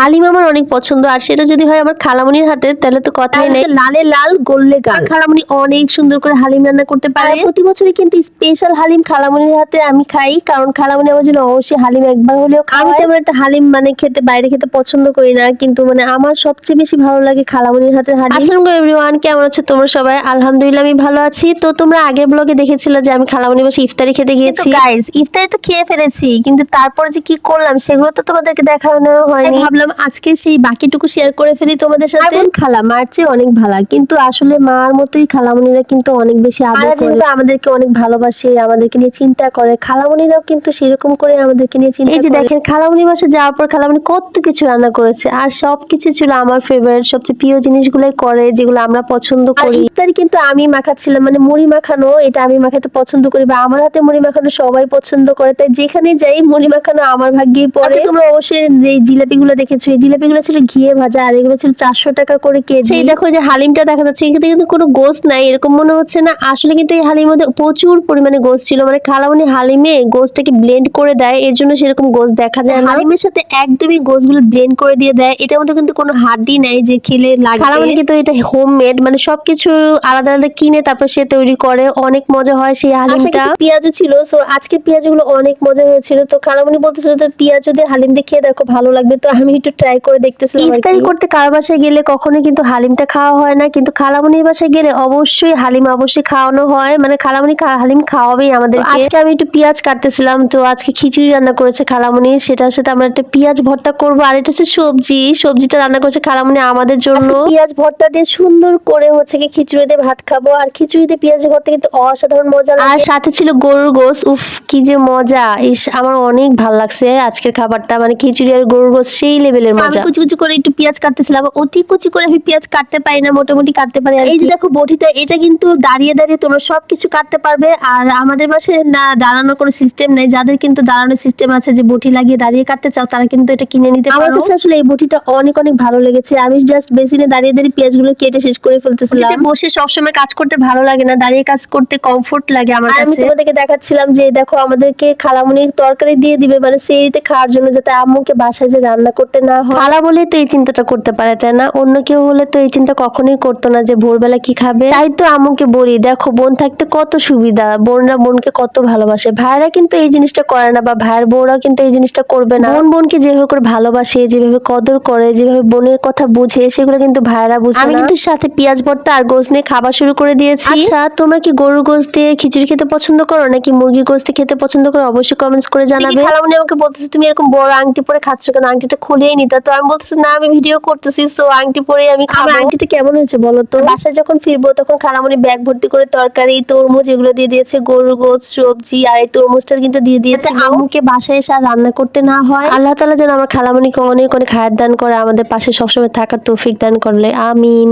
হালিম আমার অনেক পছন্দ আর সেটা যদি হয় আমার খালামনির হাতে তাহলে তো কথাই নেই। লালে লাল গোল্লে গাল। খালামনি অনেক সুন্দর করে হালিম রান্না করতে পারে। প্রতি বছরই কিন্তু স্পেশাল হালিম খালামনির হাতে আমি খাই কারণ খালামনি আমার জন্য অবশ্যই হালিম একবার হলেও আমি তেমন একটা হালিম মানে খেতে বাইরে খেতে পছন্দ করি না কিন্তু মানে আমার সবচেয়ে বেশি ভালো লাগে খালামনির হাতে হালিম। আসসালামু এভরিওয়ান কেমন আছো তোমরা সবাই? আলহামদুলিল্লাহ আমি ভালো আছি। তো তোমরা আগের ব্লগে দেখেছিলে যে আমি খালামনি বসে ইফতারি খেতে গিয়েছি। গাইস ইফতারি তো খেয়ে ফেলেছি কিন্তু তারপর যে কি করলাম সেগুলো তো তোমাদেরকে দেখানো হয়নি। ভাবলাম আজকে সেই বাকিটুকু শেয়ার করে ফেলি তোমাদের সাথে। খালা মার চেয়ে অনেক ভালো। কিন্তু আসলে মার মতোই খালামনিরা কিন্তু অনেক বেশি আদর করে। আমাদেরকে অনেক ভালোবাসে আমাদেরকে নিয়ে চিন্তা করে খালামনিরাও কিন্তু সেরকম করে আমাদেরকে নিয়ে চিন্তা এই যে দেখেন খালামনি বাসা যাওয়ার পর খালামনি কত কিছু রান্না করেছে। আর সব কিছু ছিল আমার ফেভারিট সবচেয়ে প্রিয় জিনিসগুলোই করে যেগুলো আমরা পছন্দ করি। ইফতারি কিন্তু আমি মাখাচ্ছিলাম মানে মুড়ি মাখানো এটা আমি মাখাতে পছন্দ করি বা আমার হাতে মুড়ি মাখানো সবাই পছন্দ করে। তাই যেখানে যাই মুড়ি মাখানো আমার ভাগ্যেই পড়ে। তোমরা অবশ্যই এই জিলাপিগুলো দেখেছ এই জিলাপিগুলো ছিল ঘিয়ে ভাজা আর এগুলো ছিল চারশো টাকা করে কেজি। এই দেখো যে হালিমটা দেখা যাচ্ছে এখানে কিন্তু কোনো গোস্ত নাই এরকম মনে হচ্ছে না। আসলে কিন্তু এই হালিমের মধ্যে প্রচুর পরিমাণে গোস্ত ছিল। মানে খালামনি হালিমে গোস্তটাকে ব্লেন্ড করে দেয় এর জন্য সেরকম গোস্ত দেখা যায় হালিমের সাথে একদমই গোস্তগুলো ব্লেন্ড করে দিয়ে দেয়। এটার মধ্যে কিন্তু কোনো হাড্ডি নাই যে খেলে লাগে। খালামনি কিন্তু এটা হোমমেড মানে সবকিছু আলাদা আলাদা কিনে তারপর সে তৈরি করে। অনেক মজা হয় সেই হালিমটা। পেঁয়াজও ছিল সো আজকে পেঁয়াজগুলো অনেক মজা হয়েছিল। তো খালামনি বলতেছিল তো পেঁয়াজ যদি হালিম দিয়ে খেয়ে দেখো ভালো লাগবে। তো আমি একটু ট্রাই করে দেখতেছিলাম ইফতারি করতে কার বাসায় গেলে কখনোই কিন্তু হালিমটা খাওয়া হয় না কিন্তু খালামনির বাসায় গেলে অবশ্যই হালিম অবশ্যই খাওয়ানো হয়। মানে খালামনি হালিম খাওয়াবেই আমাদের আজকে আমি একটু পেঁয়াজ কাটতেছিলাম তো আজকে খিচুড়ি রান্না করেছে খালামনি। সেটার সাথে আমরা একটা পেঁয়াজ ভর্তা করব আর এটা হচ্ছে সবজি। সবজিটা রান্না করেছে খালামনি আমাদের জন্য। পেঁয়াজ ভর্তা দিয়ে সুন্দর করে হচ্ছে কি খিচুড়ি দিয়ে ভাত খাব। আর খিচুড়ি দিয়ে পেঁয়াজ ভর্তা কিন্তু অসাধারণ মজা লাগে। আর সাথে ছিল গরুর গোস উফ কি যে মজা। ইস আমার অনেক ভালো লাগছে আজকের খাবারটা। মানে খিচুড়ি আর গরুর গোস সেই লেভেলের মজা। আমি কুচি কুচি করে একটু পেঁয়াজ কাটতেছিলাম অতি কুচি করে আমি পেঁয়াজ কাটতে পারি না মোটামুটি কাটতে পারি। এই যে দেখো বটিটা এটা কিন্তু দাঁড়িয়ে দাঁড়িয়ে তোমরা সবকিছু কাটতে পারবে। আর আমাদের বাসায় না দাঁড়ানোর কোনো সিস্টেম নেই। যাদের কিন্তু দাঁড়ানোর সিস্টেম আছে যে বটি লাগিয়ে দাঁড়িয়ে কাটতে চাও তারা কিন্তু এটা কিনে নিতে পারো। আমার কাছে আসলে এই বটিটা অনেক অনেক ভালো লেগেছে। আমি জাস্ট বেসিনে দাঁড়িয়ে দাঁড়িয়ে পেঁয়াজগুলো কেটে শেষ করে ফেলতেছিলাম। বসে সবসময় কাজ করতে ভালো লাগে না। দাঁড়িয়ে কাজ করতে কমফোর্ট লাগে আমার কাছে। আমি তোমাদেরকে দেখাচ্ছিলাম যে দেখো আমাদেরকে খালামুনি তরকারি দিয়ে দিবে। মানে সেইতে খাওয়ার জন্য যাতে আম্মুকে বাসায় যে রান্না করতে না হয়। খালা বলেই তো এই চিন্তাটা করতে পারে তাই না? অন্য কেউ হলে তো এই চিন্তা কখনোই করতো না যে ভোরবেলা কি খাবে। তাই তো আম্মুকে বলি দেখো বোন থাকতে কত সুবিধা। বোনরা বোনকে কত ভালোবাসে। ভাইরা কিন্তু এই জিনিসটা করে না বা ভাইয়ের বউরা কিন্তু এই জিনিসটা করবে না। বোন বোনকে যেভাবে করে ভালোবাসে যেভাবে কদর করে যেভাবে বোনের কথা বুঝে সেগুলো কিন্তু ভাইরা বুঝে আমি কিন্তু সাথে পেঁয়াজ ভর্তা আর গোস নিয়ে খাবার শুরু করে দিয়েছি। আচ্ছা তোমরা কি গরুর গোস দিয়ে খিচুড়ি খেতে পছন্দ করো নাকি মুরগির গোস দিয়ে খেতে পছন্দ করো? অবশ্যই কমেন্টস করে জানাবে। খালামনি আমাকে বলতেছে তুমি এরকম বড় আংটি পরে খাচ্ছ কেন? আংটিটা খুলেই নিতা তো আমি বলতেছি না আমি ভিডিও করতেছি সো আংটি পরে আমি খাব। আংটিটা কেমন হয়েছে বলো তো? বাসায় যখন ফিরবো তখন খালামনি ব্যাগ ভর্তি করে তরকারি তরমুজ এগুলো দিয়ে দিয়েছে গরুর গোস সবজি আর এই তরমুজটা কিন্তু দিয়ে দিয়েছে। আম্মুকে বাসায় এসে আর রান্না করতে না হয়। আল্লাহ তাআলা যেন আমার খালামনিকে অনেক অনেক হায়াত দান করে আমাদের পাশে সবসময় থাকার তৌফিক দান করলে। আমিন।